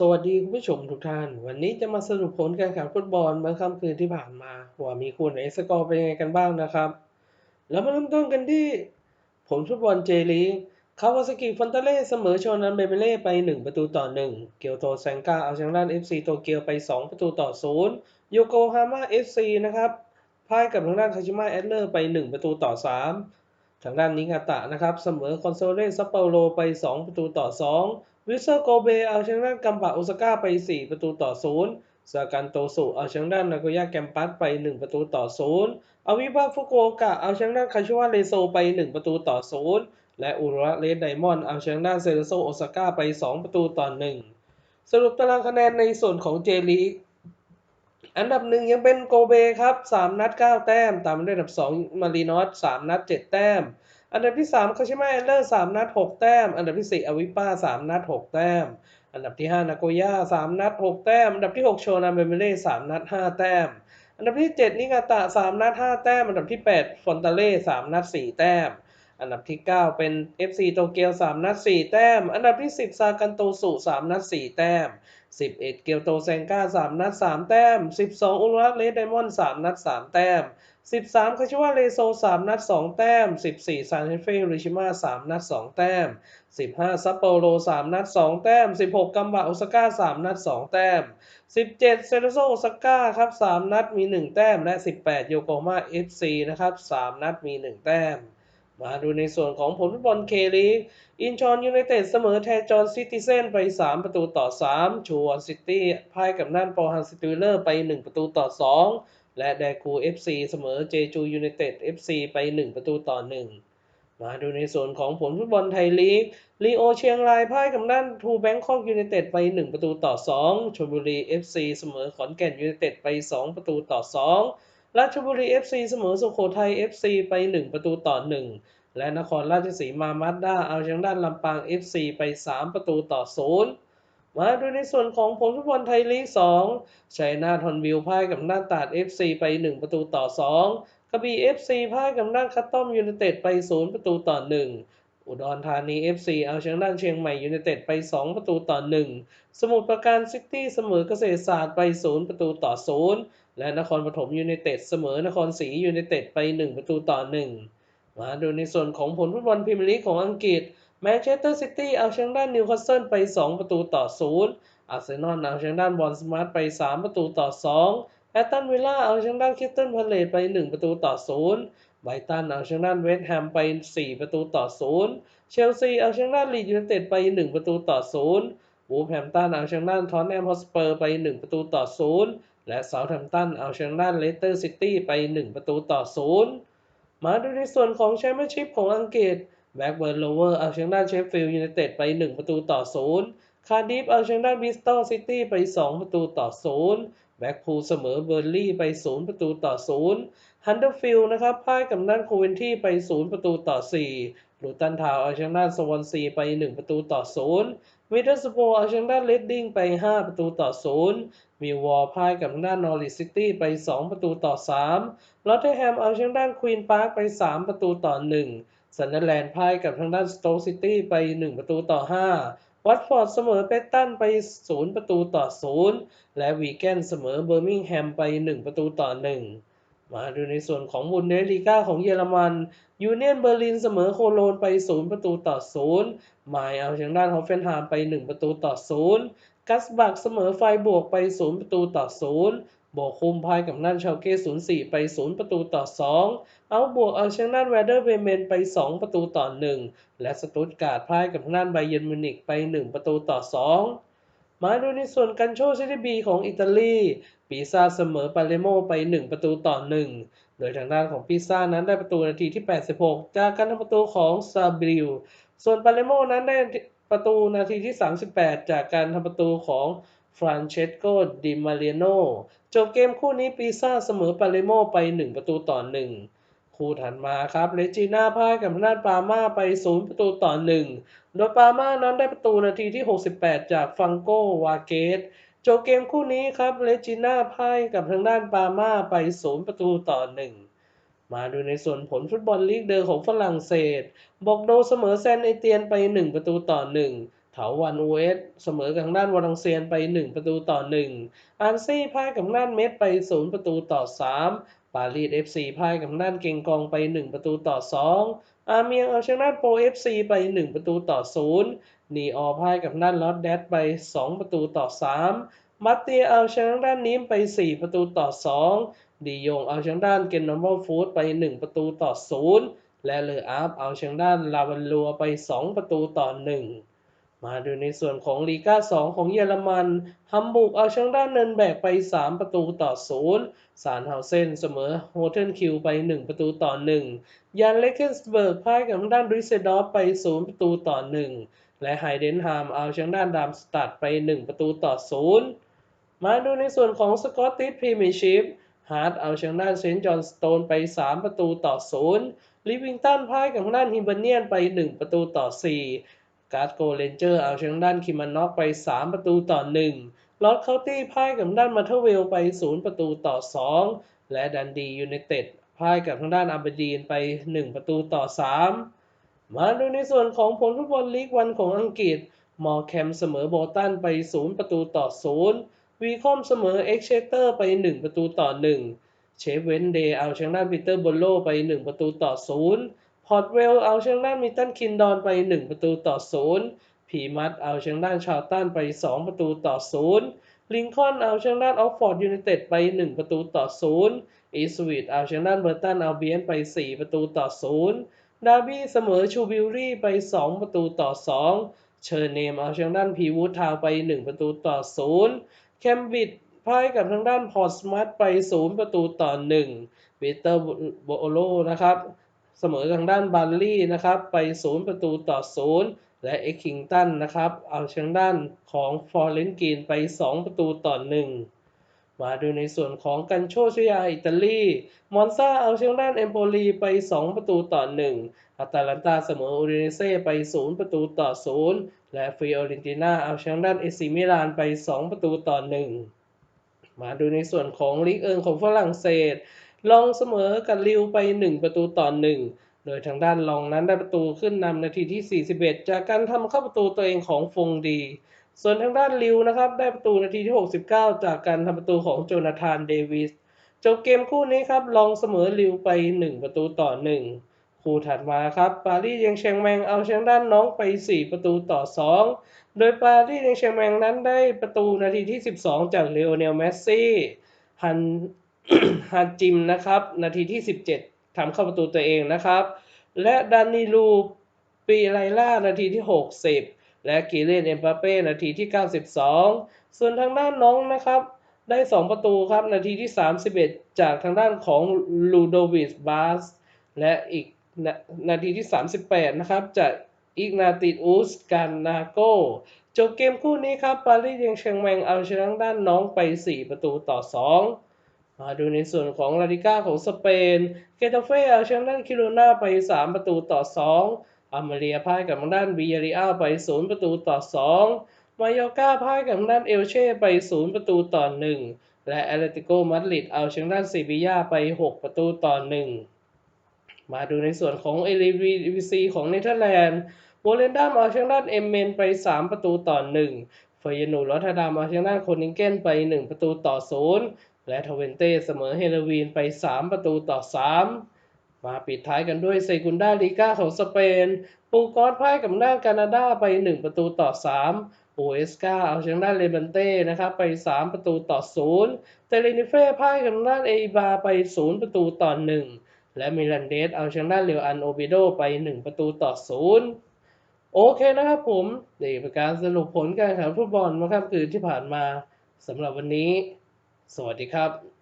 สวัสดีคุณผู้ชมทุกท่าน วันนี้จะมาสรุปผลการแข่งฟุตบอลเมื่อค่ำคืนที่ผ่านมาว่ามีคู่ไหนสกอร์เป็นยังไงกันบ้างนะครับ แล้วมาเริ่มต้นกันที่ ผลฟุตบอลเจลีคาวาซากิฟอนตาเล่เสมอโชนันเบเบเล่ไป 1 ประตูต่อ 1 เกียวโตแซงกาเอาชนะเอฟซีโตเกียวไป 2 ประตูต่อ 0 โยโกฮาม่าเอฟซีนะครับพ่ายกับทางด้านคาชิมะแอดเลอร์ไป 1 ประตูต่อ 3 ทางด้านนิงาตะนะครับเสมอคอนโซเล่ซัปเปโรไป 2 ประตูต่อ 2 วิเซอร์โกเบเอาชนะกัมบะโอซาก้าไป 4 ประตูต่อ 0 ซากันโตสุเอาชนะด้านนาโกย่าแกมปัสไป 1 ประตูต่อ 0 อาวิบาฟุกุโอกะเอาชนะด้านคาชิวะเรโซไป 1 ประตูต่อ 0 และอุระเรสไดมอนด์เอาชนะด้านเซเรโซโอซาก้าไป 2 ประตูต่อ 1 สรุปตารางคะแนนในส่วนของเจลีกอันดับหนึ่งยังเป็นโกเบครับ 3 นัด 9 แต้ม ตามด้วยอันดับ 2 มารีนอส3นัด 7 แต้ม อันดับที่3คาชิมาเอเลอร์3นัด6แต้ม อันดับที่4อวิป้า3นัด6แต้ม อันดับที่5นาโกย่า3นัด6แต้ม อันดับที่6โชนาเบเมเล่3นัด5แต้ม อันดับที่7นิกาตะ3นัด5แต้ม อันดับที่8ฟอนตาเล่3นัด4แต้ม อันดับที่9เป็น FC โตเกียว3นัด4แต้ม อันดับที่10ซากันโตสุ3นัด4แต้ม 11 เกียวโตแซงก้า3 นัด 3 แต้ม 12 อุรุระเลสไดมอนด์3นัด 3 แต้ม 13คาชิวะเรโซ 3 นัด 2 แต้ม 14ซานเฮเฟริชิมา3 นัด 2 แต้ม 15ซัปโปโร 3 นัด 2 แต้ม 16 กัมบะโอซาก้า 3 นัด 2 แต้ม 17 เซโรโซโอซาก้าครับ 3 นัดมี 1 แต้ม และ 18 โยโกฮาม่า FC นะครับ 3 นัดมี 1 แต้ม มาดูในส่วนของผลฟุตบอลเคลีกอินชอนยูไนเต็ดเสมอแทจอนซิตี้เซนไป 3 ประตูต่อ 3ชูวอนซิตี้พ่ายกับน่านปอฮันสติลเลอร์ไป 1 ประตูต่อ 2 และแดกูเอฟซีเสมอเจจูยูไนเต็ดเอฟซีไป 1 ประตูต่อ 1 มาดูในส่วนของผลฟุตบอลไทยลีกลีโอเชียงรายพ่ายกับน่านทูแบงคอกยูไนเต็ดไป 1 ประตูต่อ 2ชลบุรีเอฟซีเสมอขอนแก่นยูไนเต็ดไป 2 ประตูต่อ 2 ราชบุรีเอฟซีเสมอสุโขทัยเอฟซีไป 1 ประตูต่อ 1 และนครราชสีมามาดด้าเอาชนะด้านลำปาง FC ไป 3 ประตูต่อ 0 มาดูในส่วนของผลฟุตบอลไทยลีก 2 ชัยนาทฮอนวิวพ่ายกับน่าตราด FC ไป 1 ประตูต่อ 2กระบี่ FC พ่ายกับน่าคัตตอมยูไนเต็ดไป 0 ประตูต่อ 1 อุดรธานี FC เอาชนะด้านเชียงใหม่ยูไนเต็ดไป 2 ประตูต่อ 1 สมุทรปราการซิตี้เสมอเกษตรศาสตร์ไป 0 ประตูต่อ 0 และนครปฐมยูไนเต็ดเสมอนครศรียูไนเต็ดไป 1 ประตูต่อ 1 มาดูในส่วนของผลฟุตบอลพรีเมียร์ลีกของอังกฤษแมนเชสเตอร์ซิตี้เอาชนะด้านนิวคาสเซิลไป 2 ประตูต่อ 0 อาร์เซนอลเอาชนะด้านบอลสมาร์ทไป 3 ประตูต่อ 2แอตตันวิลล่าเอาชนะด้านคิสตันพาเลตไป 1 ประตูต่อ 0 ไบรตันเอาชนะเวสต์แฮมไป 4 ประตูต่อ 0 เชลซีเอาชนะลีดยูไนเต็ดไป 1 ประตูต่อ 0 วูฟแฮมตันเอาชนะทอนแนมฮอสเปอร์ไป 1 ประตูต่อ 0 และเซาท์แฮมตันเอาชนะเลสเตอร์ซิตี้ไป 1 ประตูต่อ 0 มาดูในส่วนของแชมเปี้ยนชิพของอังกฤษแบ็กเบิร์นโลเวอร์เอาชนะเชฟฟิลด์ยูไนเต็ดไป 1 ประตูต่อ 0 คาร์ดิฟเอาชนะบิสตัลซิตี้ไป 2 ประตูต่อ 0 แบ็กพูลเสมอเบอร์ลี่ไป 0 ประตูต่อ 0 ฮันเดอร์ฟิลด์นะครับพ่ายกับด้านโคเวนที่ไป 0 ประตูต่อ 4 ลูตันทาวเอาชนะด้านสวอนซีไป 1 ประตูต่อ 0 วิเทอร์สโปเอาชนะด้านเลดดิ้งไป 5 ประตูต่อ 0มีววอลพ่ายกับด้านนอริสซิตี้ไป 2 ประตูต่อ 3 ลอตเทอร์แฮมเอาชนะด้านควีนพาร์คไป 3 ประตูต่อ1ซันเดอร์แลนด์พ่ายกับทางด้านสโตซิตี้ไป 1 ประตูต่อ 5 วัตฟอร์ดเสมอเปตตันไป 0 ประตูต่อ 0 และวีแกนเสมอเบอร์มิงแฮมไป 1 ประตูต่อ 1 มาดูในส่วนของบุนเดสลีกาของเยอรมันยูเนียนเบอร์ลินเสมอโคโลนไป 0 ประตูต่อ0มายเอาชนะด้านฮอฟเฟนไฮม์ไป 1 ประตูต่อ 0กัสบักเสมอไฟบวกไป 0 ประตูต่อ 0 โบคุมพายกับนั่นชาวเก้04ไป0ประตูต่อ2เอาบวกเอาชนะด้านแวเดอร์เบเมนไป2ประตูต่อ1และสตุตการ์ดพ่ายกับทางด้านไบเยนมิวนิกไป1ประตูต่อ2มาดูในส่วนกันโชซิตีบีของอิตาลี ปีซาเสมอปาเลโมไป 1 ประตูต่อ 1 โดยทางด้านของปีซ่านั้นได้ประตูนาทีที่ 86 จากการทำประตูของซาบิล ส่วนปาเลโมนั้นได้ประตูนาทีที่ 38 จากการทำประตูของ ฟรานเชสโกดิมาเลียโนจบเกมคู่นี้ปีซ่าเสมอปาเลโมไป 1 ประตูต่อ 1 คู่ถัดมาครับเลจิน่าพ่ายกับทางด้านปาม่าไป 0 ประตูต่อ 1 โดยปาม่านั้นได้ประตูนาทีที่ 68 จากฟังโกวาเกตจบเกมคู่นี้ครับเลจิน่าพ่ายกับทางด้านปาม่าไป 0 ประตูต่อ 1 มาดูในส่วนผลฟุตบอลลีกเดอร์ของฝรั่งเศสบอกโดเสมอแซนเอเตียนไป 1 ประตูต่อ 1 เถาวันเอสเสมอกับทางด้านวอลังเซียนไป 1 ประตูต่อ 1 อันซี่พ่ายกับทางด้านเมสไป 0 ประตูต่อ 3 ปารีส FC พ่ายกับทางด้านเก่งกองไป 1 ประตูต่อ 2 อาเมียงเอาชนะโปร FC ไป 1 ประตูต่อ 0 นีออพ่ายกับทางด้านลอตแดดไป 2 ประตูต่อ 3มัตเตียเอาชนะด้านนิมไป 4 ประตูต่อ 2 ดียงเอาชนะด้านเกนนอมเบลฟูดไป 1 ประตูต่อ 0 และเลออาฟเอาชนะด้านลาวันลัวไป 2 ประตูต่อ 1 มาดูในส่วนของลีกา2 ของเยอรมันฮัมบูร์กเอาชนะด้านเนินแบกไป 3 ประตูต่อ 0 สารเฮาเซนเสมอโฮเทนคิวไป 1 ประตูต่อ 1ยันเลเกนสเบิร์กพ่ายกับทางด้านริเซดอฟไป 0 ประตูต่อ 1 และไฮเดนฮามเอาชนะด้านดามสตัดไป 1 ประตูต่อ 0 มาดูในส่วนของสกอตติชพรีเมียร์ชิพฮาร์ดเอาชนะด้านเซนต์จอห์นสโตนไป 3 ประตูต่อ 0 ลิวิงตันพ่ายกับทางด้านฮิมเบเนียนไป 1 ประตูต่อ 4 การ์ดโกเลนเจอร์เอาชนะด้านคิมานน็อกไป 3 ประตูต่อ 1 ลอตเคาน์ตี้พ่ายกับด้านมาเทอเวลไป 0 ประตูต่อ 2 และดันดียูไนเต็ดพ่ายกับทางด้านอับเบดีนไป 1 ประตูต่อ 3 มาดูในส่วนของผลฟุตบอลลีกวันของอังกฤษ มอร์แคมเสมอโบตันไป 0 ประตูต่อ 0 วีคอมเสมอเอ็กเชเตอร์ไป 1 ประตูต่อ 1 เชฟเวนเดย์เอาชนะด้านปีเตอร์บอลโลไป 1 ประตูต่อ 0 พอร์ตเวลเอาชนะด้านมิตันคินดอนไป 1 ประตูต่อ 0 ผีมัดเอาชนะด้านชาวตันไป 2 ประตูต่อ 0 ลิงคอนเอาชนะด้านออกฟอร์ดยูไนเต็ดไป 1 ประตูต่อ 0 อีสวีทเอาชนะด้านเบอร์ตันเอาเบียนไป 4 ประตูต่อ 0 ดาร์บี้เสมอชูบิลรี่ไป 2 ประตูต่อ 2 เชอร์เนมเอาชนะด้านพีวูดทาวน์ไป 1 ประตูต่อ 0 แคมบิดพ่ายกับทางด้านพอร์ตสมัตไป 0 ประตูต่อ1วิเตอร์โบโลนะครับ เสมอทางด้านบัลลี่นะครับไป 0 ประตูต่อ 0 และเอ็กคิงตันนะครับ เอาชนะด้านของฟอร์เรนกีนไป 2 ประตูต่อ 1 มาดูในส่วนของกันโชชยาอิตาลี มอนซาเอาชนะด้านเอมโปลีไป 2 ประตูต่อ 1 อาตาลันตาเสมออูดิเนเซ่ไป 0 ประตูต่อ 0 และฟิโอเรนติน่าเอาชนะด้านเอซิมิลานไป 2 ประตูต่อ 1 มาดูในส่วนของลีกเอิงของฝรั่งเศสลองเสมอกับลิวไป 1 ประตูต่อ 1 โดยทางด้านลองนั้นได้ประตูขึ้นนำนาทีที่ 41 จากการทำเข้าประตูตัวเองของฟงดี ส่วนทางด้านลิวนะครับได้ประตูนาทีที่ 69 จากการทำประตูของโจนาธานเดวิสจบเกมคู่นี้ครับลองเสมอลิวไป 1 ประตูต่อ 1 คู่ถัดมาครับ ปารีสยังเชียงแมงเอาเชนะด้านน้องไป 4 ประตูต่อ 2 โดยปารีสยังเชียงแมงนั้นได้ประตูนาทีที่ 12 จากเลโอเนลเมสซี่ฮัน ฮันจิมนะครับ นาทีที่ 17ทำเข้าประตูตัวเองนะครับ และดานิลูปีไลล่า นาทีที่ 60 และกีเลนเอ็มปาเป้ นาทีที่ 92 ส่วนทางด้านน้องนะครับ ได้ 2 ประตูครับ นาทีที่ 31 จากทางด้านของลูโดวิสบาส และอีกนานาทีที่ 38 นะครับ จากอิกนาติอุสกานาโกจบเกมคู่นี้ครับ ปารีสยังเชียงแมงเอาชนะด้านน้องไป 4 ประตูต่อ 2 มาดูในส่วนของลาลิก้าของสเปน เกตาเฟ่เอาชนะด้านคิโรนาไป 3 ประตูต่อ 2อามาเรียพ่ายกับทางด้านบิยาริอาไป 0 ประตูต่อ 2 มายอร์กาพ่ายกับทางด้านเอลเช่ไป 0 ประตูต่อ 1 และแอตเลติโกมาดริดเอาชนะด้านซีบียาไป 6 ประตูต่อ 1 มาดูในส่วนของเอลิวีซีของเนเธอร์แลนด์โวเลนดัมเอาชนะด้านเอมเมนไป 3 ประตูต่อ 1เฟยนูรอตเทอร์ดามเอาชนะด้านโคนิงเกนไป 1 ประตูต่อ 0 และทเวนเต้เสมอเฮโรวีนไป 3 ประตูต่อ 3 มาปิดท้ายกันด้วยเซกุนดาลีกาของสเปน ปูกอสพ่ายกับด้านแคนาดาไป 1 ประตูต่อ 3โอเอสกาเอาชนะด้านเลบันเต้นะครับไป 3 ประตูต่อ 0 เตเลนิเฟ่พ่ายกับด้านเอบาไป 0 ประตูต่อ 1 และมิลันเดสเอาชนะเรอัวอันโอบิโดไป 1 ประตูต่อ 0โอเคนะครับผมนี่เป็นการสรุปผลการแข่งขันฟุตบอลเมื่อค่ำคืนที่ผ่านมาสำหรับวันนี้ สวัสดีครับ